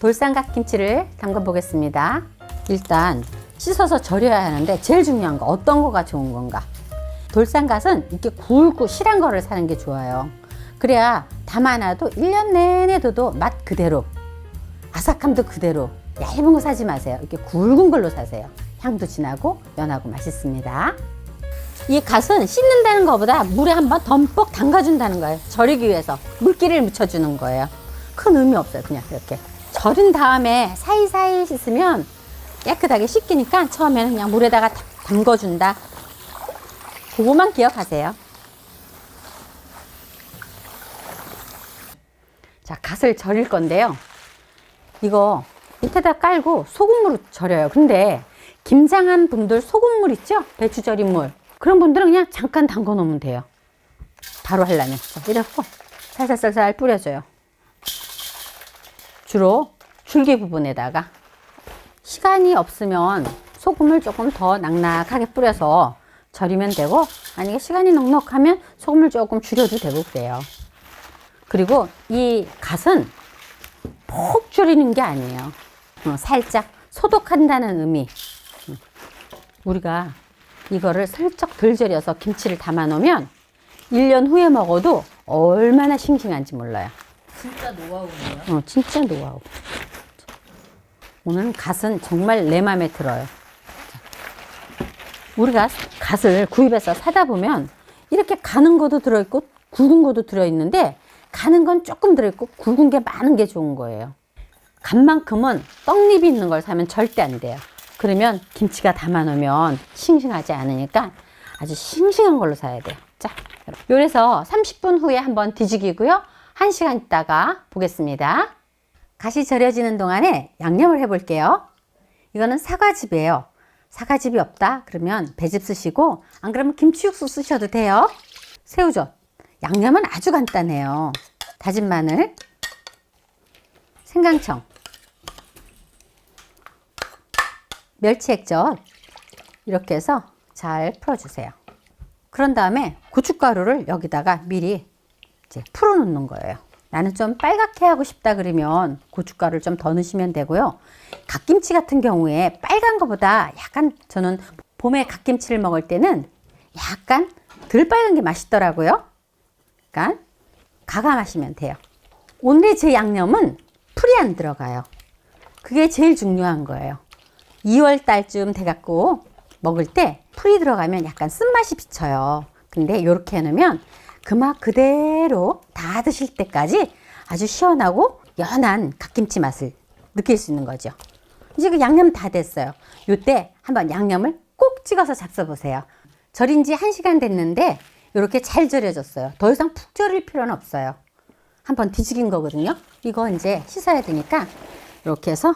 돌삼각 김치를 담가 보겠습니다. 일단 씻어서 절여야 하는데 제일 중요한 거 어떤 거가 좋은 건가? 돌삼각은 이렇게 굵고 실한 거를 사는 게 좋아요. 그래야 담아놔도 1년 내내 둬도 맛 그대로 아삭함도 그대로 얇은 거 사지 마세요. 이렇게 굵은 걸로 사세요. 향도 진하고 연하고 맛있습니다. 이 갓은 씻는다는 것보다 물에 한번 덤뻑 담가준다는 거예요. 절이기 위해서 물기를 묻혀주는 거예요. 큰 의미 없어요. 그냥 이렇게 절인 다음에 사이사이 씻으면 깨끗하게 씻기니까 처음에는 그냥 물에다가 탁 담궈준다. 그거만 기억하세요. 자, 갓을 절일 건데요. 이거 밑에다 깔고 소금물로 절여요. 근데 김장한 분들 소금물 있죠? 배추 절인 물. 그런 분들은 그냥 잠깐 담궈 놓으면 돼요. 바로 하려면. 자, 이렇고 살살살살 뿌려줘요. 주로 줄기 부분에다가 시간이 없으면 소금을 조금 더 낙낙하게 뿌려서 절이면 되고 만약에 시간이 넉넉하면 소금을 조금 줄여도 되고 그래요. 그리고 이 갓은 폭 줄이는 게 아니에요. 어, 살짝 소독한다는 의미. 음. 우리가 이거를 슬쩍 덜 절여서 김치를 담아 놓으면 1년 후에 먹어도 얼마나 싱싱한지 몰라요. 진짜 노하우네요. 어, 진짜 노하우. 오늘 갓은 정말 내 맘에 들어요. 자, 우리가 갓을 구입해서 사다 보면 이렇게 가는 것도 들어있고 굵은 것도 들어있는데 가는 건 조금 들어있고 굵은 게 많은 게 좋은 거예요. 간만큼은 떡잎이 있는 걸 사면 절대 안 돼요. 그러면 김치가 담아 놓으면 싱싱하지 않으니까 아주 싱싱한 걸로 사야 돼요. 자, 요래서 30분 후에 한번 뒤지기고요. 1시간 있다가 보겠습니다. 가시 절여지는 동안에 양념을 해볼게요. 이거는 사과즙이에요. 사과즙이 없다? 그러면 배즙 쓰시고, 안 그러면 김치 육수 쓰셔도 돼요. 새우젓. 양념은 아주 간단해요. 다진 마늘, 생강청, 멸치 액젓. 이렇게 해서 잘 풀어주세요. 그런 다음에 고춧가루를 여기다가 미리 이제 풀어 놓는 거예요. 나는 좀 빨갛게 하고 싶다 그러면 고춧가루를 좀 더 넣으시면 되고요. 갓김치 같은 경우에 빨간 거보다 약간 저는 봄에 갓김치를 먹을 때는 약간 덜 빨간 게 맛있더라고요. 그러니까 가감하시면 돼요. 오늘의 제 양념은 풀이 안 들어가요. 그게 제일 중요한 거예요. 2월 달쯤 돼갖고 먹을 때 풀이 들어가면 약간 쓴맛이 비쳐요. 근데 이렇게 해놓으면 그 맛 그대로 다 드실 때까지 아주 시원하고 연한 갓김치 맛을 느낄 수 있는 거죠. 이제 그 양념 다 됐어요. 요때 한번 양념을 꼭 찍어서 잡숴보세요. 절인 지 1시간 됐는데 이렇게 잘 절여졌어요. 더 이상 푹 절일 필요는 없어요. 한번 뒤죽인 거거든요. 이거 이제 씻어야 되니까 이렇게 해서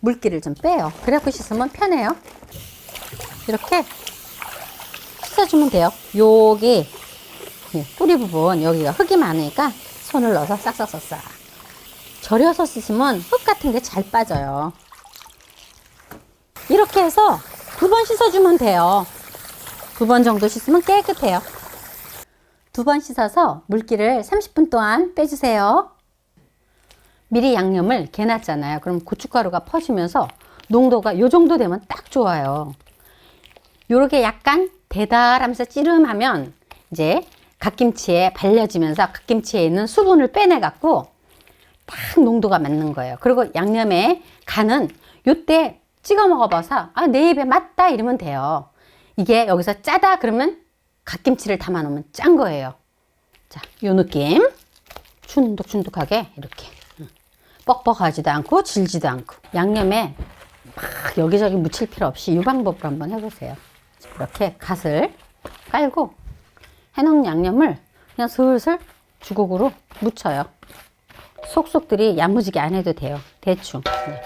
물기를 좀 빼요. 그래갖고 씻으면 편해요. 이렇게 씻어주면 돼요. 예, 뿌리 부분 여기가 흙이 많으니까 손을 넣어서 싹싹싹싹 절여서 씻으면 흙 같은 게 잘 빠져요. 이렇게 해서 두 번 씻어주면 돼요. 두 번 정도 씻으면 깨끗해요. 두 번 씻어서 물기를 30분 동안 빼주세요. 미리 양념을 개놨잖아요. 그럼 고춧가루가 퍼지면서 농도가 요 정도 되면 딱 좋아요. 요렇게 약간 대달하면서 찌름하면 이제 갓김치에 발려지면서 갓김치에 있는 수분을 빼내 갖고 딱 농도가 맞는 거예요. 그리고 양념에 간은 요때 찍어 먹어봐서 아, 내 입에 맞다 이러면 돼요. 이게 여기서 짜다 그러면 갓김치를 담아 놓으면 짠 거예요. 자, 요 느낌. 춘득춘득하게 이렇게. 뻑뻑하지도 않고 질지도 않고 양념에 막 여기저기 묻힐 필요 없이 이 방법으로 한번 해보세요. 이렇게 갓을 깔고 해놓은 양념을 그냥 슬슬 주걱으로 묻혀요. 속속들이 야무지게 안 해도 돼요. 대충. 네.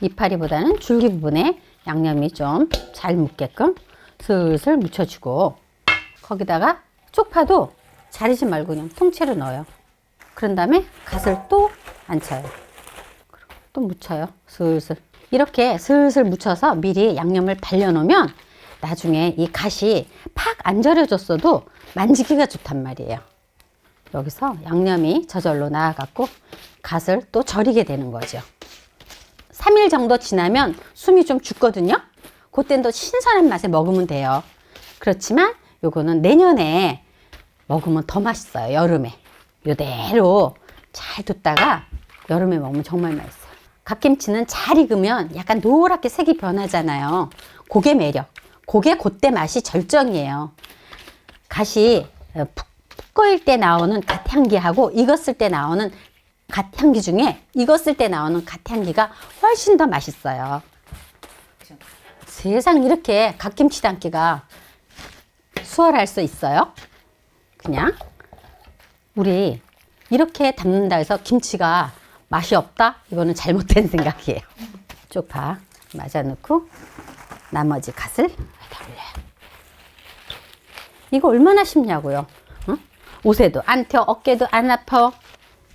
이파리보다는 줄기 부분에 양념이 좀 잘 묻게끔 슬슬 묻혀주고 거기다가 쪽파도 자르지 말고 그냥 통째로 넣어요. 그런 다음에 갓을 또 앉혀요. 또 묻혀요. 슬슬. 이렇게 슬슬 묻혀서 미리 양념을 발려놓으면 나중에 이 갓이 팍 안 절여졌어도 만지기가 좋단 말이에요. 여기서 양념이 저절로 나와갖고 갓을 또 절이게 되는 거죠. 3일 정도 지나면 숨이 좀 죽거든요. 그땐 또 신선한 맛에 먹으면 돼요. 그렇지만 요거는 내년에 먹으면 더 맛있어요. 여름에. 요대로 잘 뒀다가 여름에 먹으면 정말 맛있어요. 갓김치는 잘 익으면 약간 노랗게 색이 변하잖아요. 그게 매력. 그게 그때 맛이 절정이에요. 갓이 어, 푹, 푹 꺼일 때 나오는 갓 향기하고 익었을 때 나오는 갓 향기 중에 익었을 때 나오는 갓 향기가 훨씬 더 맛있어요. 세상 이렇게 갓김치 담기가 수월할 수 있어요? 그냥 우리 이렇게 담는다 해서 김치가 맛이 없다? 이거는 잘못된 생각이에요. 쪽파 맞아 넣고 나머지 갓을 여기다 올려요. 이거 얼마나 쉽냐고요. 응? 옷에도 안 튀어, 어깨도 안 아파.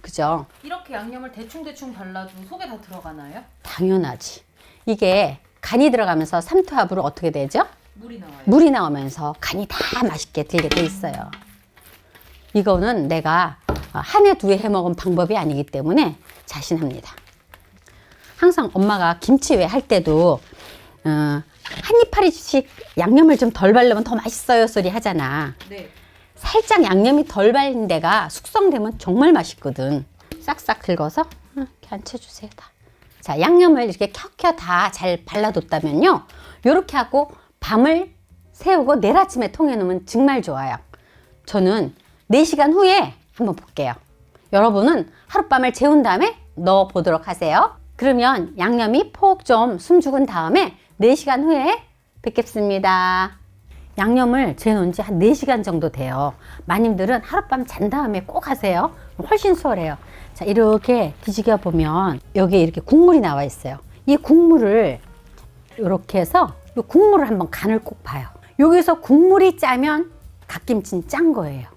그죠? 이렇게 양념을 대충대충 발라도 속에 다 들어가나요? 당연하지. 이게 간이 들어가면서 삼투압으로 어떻게 되죠? 물이 나와요. 물이 나오면서 간이 다 맛있게 들게 돼 있어요. 이거는 내가 한 해, 두 해 해먹은 방법이 아니기 때문에 자신합니다. 항상 엄마가 김치 왜할 때도 어, 한 이파리씩 양념을 좀 덜 바르면 더 맛있어요 소리 하잖아. 네. 살짝 양념이 덜 발린 데가 숙성되면 정말 맛있거든. 싹싹 긁어서 응, 이렇게 앉혀주세요. 다. 자, 양념을 이렇게 켜켜 다 잘 발라뒀다면요. 요렇게 하고 밤을 새우고 내일 아침에 통해 놓으면 정말 좋아요. 저는 4시간 후에 한번 볼게요. 여러분은 하룻밤을 재운 다음에 넣어 보도록 하세요. 그러면 양념이 폭 좀 숨죽은 다음에 4시간 후에 뵙겠습니다. 양념을 재놓은 지 한 4시간 정도 돼요. 마님들은 하룻밤 잔 다음에 꼭 하세요. 훨씬 수월해요. 자, 이렇게 뒤지겨 보면 여기에 이렇게 국물이 나와 있어요. 이 국물을 이렇게 해서 이 국물을 한번 간을 꼭 봐요. 여기서 국물이 짜면 갓김치는 짠 거예요.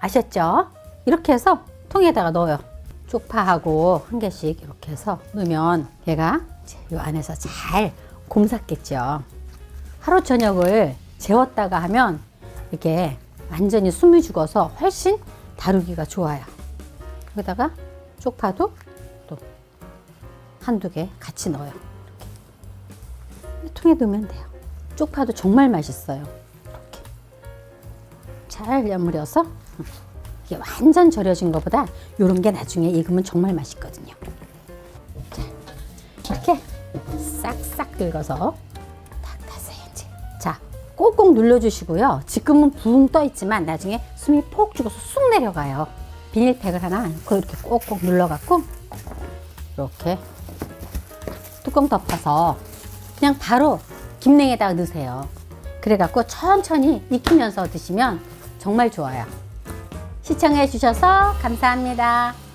아셨죠? 이렇게 해서 통에다가 넣어요. 쪽파하고 한 개씩 이렇게 해서 넣으면 얘가 요 안에서 잘 곰삭겠죠. 하루 저녁을 재웠다가 하면 이게 완전히 숨이 죽어서 훨씬 다루기가 좋아요. 여기다가 쪽파도 또 한두 개 같이 넣어요. 이렇게. 통에 넣으면 돼요. 쪽파도 정말 맛있어요. 이렇게. 잘 여무려서 이게 완전 절여진 것보다 이런 게 나중에 익으면 정말 맛있거든요. 싹싹 긁어서 이제. 자, 꼭꼭 눌러주시고요. 지금은 붕 떠 있지만 나중에 숨이 폭 죽어서 쑥 내려가요. 비닐팩을 하나 이렇게 꼭꼭 눌러갖고 이렇게 뚜껑 덮어서 그냥 바로 김냉에다가 넣으세요. 그래갖고 천천히 익히면서 드시면 정말 좋아요. 시청해 주셔서 감사합니다.